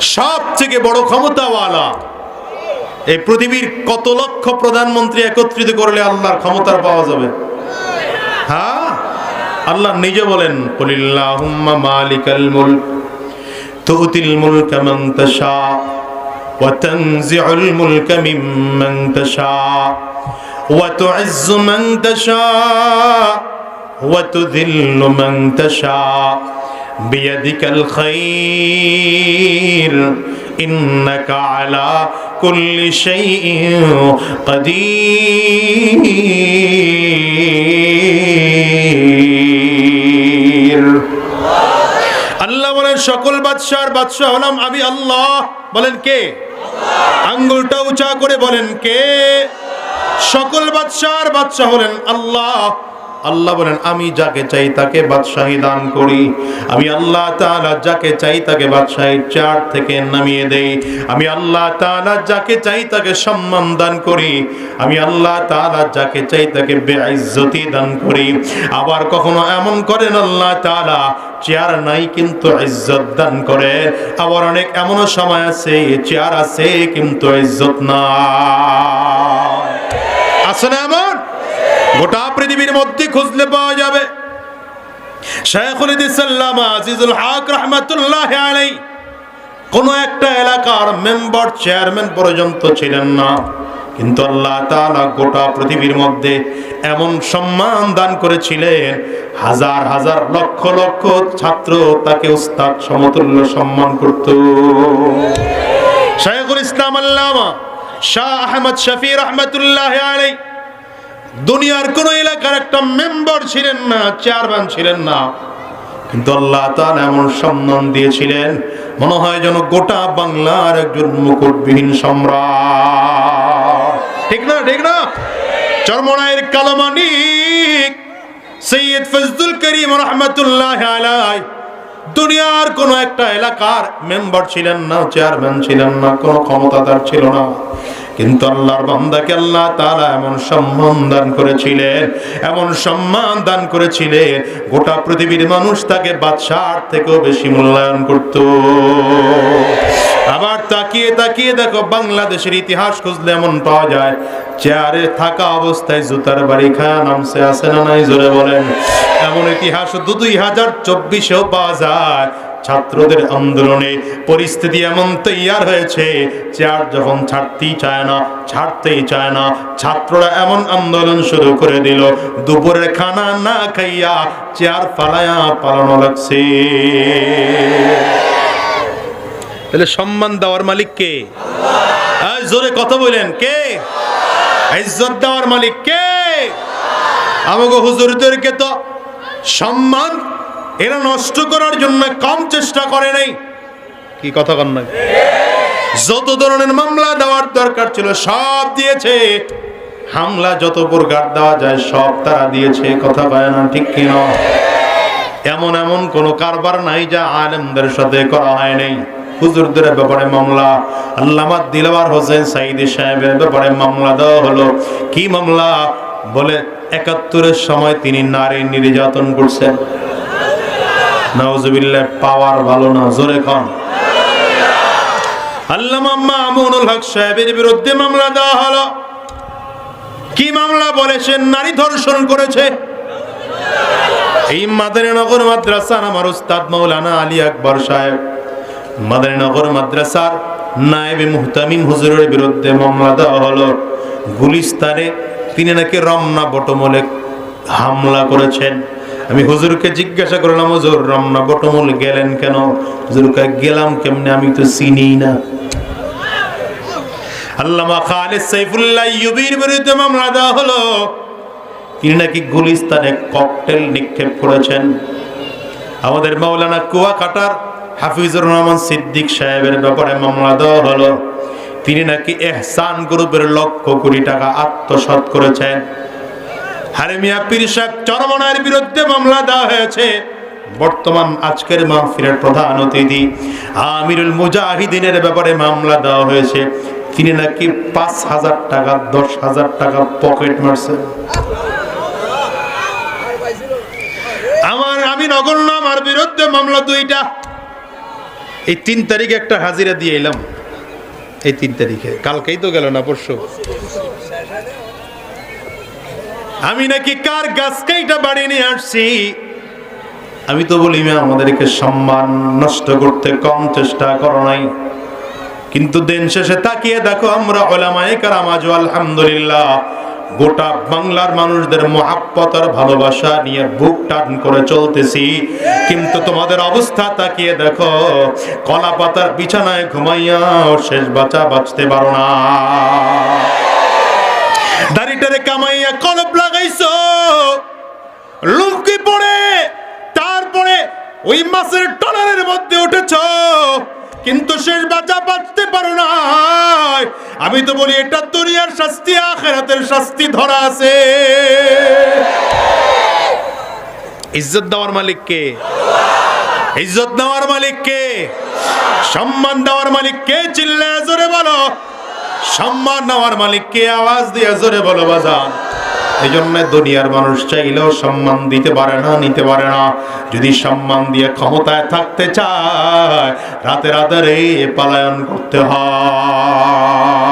সব থেকে বড় ক্ষমতাওয়ালা। এই পৃথিবীর কত লক্ষ প্রধানমন্ত্রী একত্রিত করলে আল্লাহর ক্ষমতার পাওয়া যাবে? হ্যাঁ? আল্লাহ নিজে বলেন, কুলিল্লাহুম্মা মালিকাল মুলক, তুতিল মুলক মান তাশা, ওয়া তানজিউল মুলক মিম্মান তাশা, ওয়া তুইজ্জু মান তাশা, ওয়া তুযিল্লু মান তাশা। বিয়াদিকাল খাইর। ইন্নাকা আলা কুল্লি শাইইন কাদির। আল্লাহ বলেন, সকল বাদশার বাদশাহ হলাম আমি আল্লাহ। বলেন কে? আঙ্গুলটা উঁচা করে বলেন কে? সকল বাদশার বাদশাহ হলেন আল্লাহ। আল্লাহ বলেন, আমি যাকে চাই তাকে বাদশাহী দান করি। আমি আল্লাহ তাআলা যাকে চাই তাকে বাদশাহীর চার থেকে নামিয়ে দেই। আমি আল্লাহ তাআলা যাকে চাই তাকে সম্মান দান করি। আমি আল্লাহ তাআলা যাকে চাই তাকে বেইজ্জতি দান করি। আবার কখনো এমন করেন আল্লাহ তাআলা, চেয়ার নাই কিন্তু ইজ্জত দান করে। আবার অনেক এমনও সময় আছে, চেয়ার আছে কিন্তু ইজ্জত না আছে না এমন? গোটা পৃথিবীর মধ্যে খুঁজলে পাওয়া যাবে। শেখুল ইসলাম আজিজুল হক রহমতুল্লাহ আলাই কোন একটা এলাকার মেম্বার, চেয়ারম্যান পর্যন্ত ছিলেন না। কিন্তু আল্লাহ তাআলা গোটা পৃথিবীর মধ্যে এমন সম্মান দান করেছিলেন। হাজার হাজার, লক্ষ লক্ষ ছাত্র তাকে উস্তাদ সমতুল্য সম্মান করত। শেখুল ইসলাম আল্লামা শাহ আহমদ শফি রহমতুল্লাহ আলাই দুনিয়ার কোন এলাকার একটা মেম্বার ছিলেন না, চেয়ারম্যান ছিলেন না। কিন্তু আল্লাহ তাআলা এমন সম্মান দিয়েছিলেন, মনে হয় যেন গোটা বাংলার একজন মুকুটবিহীন সম্রাট। ঠিক না ঠিক না? চরমনায়ের কালমানিক সৈয়দ ফজলুল করিম রহমতুল্লাহ আলাই দুনিয়ার কোন একটা এলাকার মেম্বার ছিলেন না, চেয়ারম্যান ছিলেন না, কোনো ক্ষমতাদার ছিল না। কিন্তু আল্লাহর বান্দাকে আল্লাহ তাআলা এমন সম্মান দান করেছিলেন, এমন সম্মান দান করেছিলেন, গোটা পৃথিবীর মানুষ তাকে বাদশার থেকেও বেশি মূল্যায়ন করত। আবার তাকিয়ে তাকিয়ে দেখো বাংলাদেশের ইতিহাস খুঁজলে এমন পাওয়া যায়, চেয়ারে থাকা অবস্থায় জুতার বাড়ি খায়া নামছে, আছে না নাই? জোরে বলেন। এমন ইতিহাস দু দুই হাজার চব্বিশেও পাওয়া যায় ছাত্রদের আন্দোলনে পরিস্থিতি এমন তৈয়ার হয়েছে চেয়ার যখন ছাড়তেই চায় না, ছাড়তেই চায় না, ছাত্ররা এমন আন্দোলন শুরু করে দিল, দুপুরের খানা না খাইয়া চেয়ার পালায়া পালানো লাগছে। তাহলে সম্মান দেওয়ার মালিক কে? জোরে কথা বলেন, কে? ইজ্জত দেওয়ার মালিক কে? আমাকে হুজুরদেরকে তো সম্মান এরা নষ্ট করার জন্য কম চেষ্টা করে নাই। কি কথা কন না যত ধরনের মামলা দেওয়ার দরকার ছিল, সব দিয়েছে। হামলা যত প্রকার দেওয়া যায়, সব তারা দিয়েছে। কথা কয় না, ঠিক কিনা এমন এমন কোন কারবার নাই যা আলেমদের সাথে করা হয় নাই। হুজুরদের ব্যাপারে মামলা, আল্লামা দিলওয়ার হোসেন সাইদি সাহেবের ব্যাপারে মামলা দেওয়া হলো। কি মামলা? বলে, একাত্তরের সময় তিনি নারী নির্যাতন করছেন। নাউজুবিল্লাহ, পাওয়ার ভালো না, জোরে খান আল্লামা মামুনুল হক সাহেবের বিরুদ্ধে মামলা দেওয়া হলো। কি মামলা বলেছেন নারী ধর্ষণ করেছে? এই মাদারীনগর মাদ্রাসার আমার উস্তাদ মৌলানা আলী আকবর সাহেব, মাদারীনগর মাদ্রাসার নায়েবে মুহতামিম হুজুরের বিরুদ্ধে মামলা দেওয়া হলো। গুলিস্তানে তিনি নাকি রমনা বটমলে হামলা করেছেন। আমি হুজুরকে জিজ্ঞাসা করলাম, হুজুর, রমনা বটমূল গেলেন কেন? হুজুরকে গেলাম কেমনে? আমি তো চিনি না। আল্লামা খালিদ সাইফুল্লাহ ইউবির বিরুদ্ধে মামলা দেওয়া হলো। তিনি নাকি গুলিস্তানে ককটেল নিক্ষেপ করেছেন। আমাদের মাওলানা কুয়াকাটার হাফিজুর রহমান সিদ্দিক সাহেবের ব্যাপারে মামলা দেওয়া হলো। তিনি নাকি এহসান গ্রুপের লক্ষ কোটি টাকা আত্মসাৎ করেছেন। হারেমিয়া পীর সাহেব চরমনার বিরুদ্ধে মামলা দেওয়া হয়েছে। বর্তমান আজকের মাহফিলের প্রধান অতিথি আমিরুল মুজাহিদিনের ব্যাপারে মামলা দেওয়া হয়েছে। তিনি নাকি পাঁচ হাজার টাকা, দশ হাজার টাকা পকেট মারছেন আমার আমি নগণ্য, আমার বিরুদ্ধে মামলা দুইটা। এই তিন তারিখে একটা হাজিরা দিয়ে এলাম। এই তিন তারিখে। কালকেই তো গেল না, পরশু। আমি নাকি কার গাছ এটা বাড়ি নিয়ে আসছি? আমি তো বলি আমাদেরকে সম্মান নষ্ট করতে কম চেষ্টা করো নাই। কিন্তু দিন শেষে তাকিয়ে দেখো, আমরা ওলামায়ে কারাম আজ আলহামদুলিল্লাহ গোটা বাংলার মানুষদের মহাব্বত আর ভালোবাসা নিয়ে বুক টান করে চলতেছি। কিন্তু তোমাদের অবস্থা তাকিয়ে দেখো, কলা পাতার বিছানায় ঘুমাইয়া শেষ বাঁচা বাঁচতে পারো না। দাড়িটারে কামাইয়া লাগাইছো লুঙ্কি পড়ে তারপরে ওই মাছের টলারের মধ্যে উঠেছ। কিন্তু শেষ বাঁচা বাঁচতে পারো না আমি তো বলি, এটা দুনিয়ার শাস্তি, আখেরাতের শাস্তি ধরা আছে। ইজ্জত দেওয়ার মালিক কে? ইজ্জত দেওয়ার মালিক কে? সম্মান দেওয়ার মালিক কে? চিল্লায় জোরে বলো। সম্মান নেওয়ার মালিক কে? আওয়াজ দিয়ে জোরে বলো, বাজান। এই দুনিয়ার মানুষ চাইলেও সম্মান দিতে পারে না, নিতে পারে না। যদি সম্মান দিয়ে ক্ষমতায় থাকতে চায়, রাতে রাতে রে পালায়ন করতে হয়।